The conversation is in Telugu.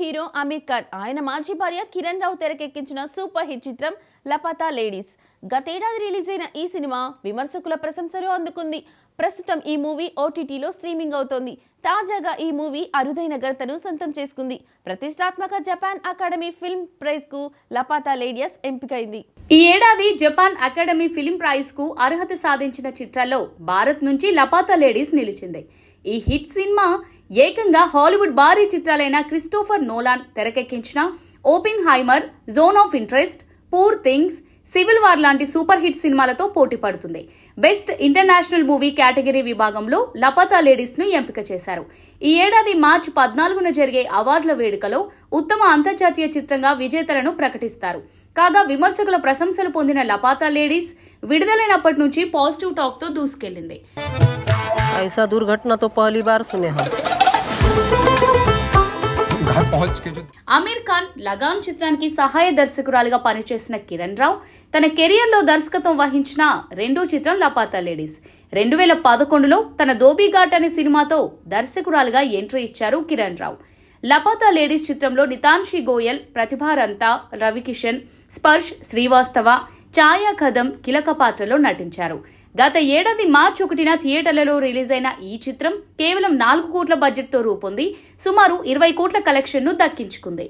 హీరో అమీర్ ఖాన్. ఆయన మాజీ భార్య కిరణ్ రావు తెరకెక్కించిన సూపర్ హిట్ చిత్రం లపాతా లేడీస్. గతేడాది రిలీజ్ అయిన ఈ సినిమా విమర్శకుల ప్రశంసలు అందుకుంది. ప్రస్తుతం ఈ మూవీ ఓటీటీలో స్ట్రీమింగ్ అవుతోంది. తాజాగా ఈ మూవీ అరుదైన ఘనతను సొంతం చేసుకుంది. ప్రతిష్టాత్మక జపాన్ అకాడమీ ఫిల్మ్ ప్రైజ్కు లపాతా లేడీస్ ఎంపికైంది. ఈ ఏడాది జపాన్ అకాడమీ ఫిలిం ప్రైజ్కు అర్హత సాధించిన చిత్రాల్లో భారత్ నుంచి లపాతా లేడీస్ నిలిచింది. ఈ హిట్ సినిమా ఏకంగా హాలీవుడ్ భారీ చిత్రాలైన క్రిస్టోఫర్ నోలాన్ తెరకెక్కించిన Oppenheimer zone of interest poor things civil war లాంటి సూపర్ హిట్ సినిమాలతో పోటీ పడుతుంది. బెస్ట్ ఇంటర్నేషనల్ మూవీ కేటగిరీ విభాగంలో లపతా లేడీస్ను ఎంపిక చేశారు. ఈ ఏడాది మార్చి పద్నాలుగున జరిగే అవార్డుల వేడుకలో ఉత్తమ అంతర్జాతీయ చిత్రంగా విజేతలను ప్రకటిస్తారు. కాగా విమర్శకుల ప్రశంసలు పొందిన లపాతా లేడీస్ విడుదలైనప్పటి నుంచి పాజిటివ్ టాక్తో దూసుకెళ్ళింది ఐసా దుర్ఘటన తో పహలీ అమీర్ ఖాన్ లగాన్ చిత్రానికి సహాయ దర్శకురాలిగా పనిచేసిన కిరణ్ రావు తన కెరియర్లో దర్శకత్వం వహించిన రెండో చిత్రం లపాతా లేడీస్. రెండు వేల పదకొండులో తన ఘాట్ అనే సినిమాతో దర్శకురాలుగా ఎంట్రీ ఇచ్చారు కిరణ్ రావు. లపాతా లేడీస్ చిత్రంలో నితాన్షి గోయల్ ప్రతిభారంతా రవికిషన్ స్పర్శ్ శ్రీవాస్తవ ఛాయా కదం కీలక పాత్రలో నటించారు. గత ఏడాది మార్చి ఒకటిన థియేటర్లలో రిలీజ్ అయిన ఈ చిత్రం కేవలం నాలుగు కోట్ల బడ్జెట్తో రూపొంది సుమారు ఇరవై కోట్ల కలెక్షన్ను దక్కించుకుంది.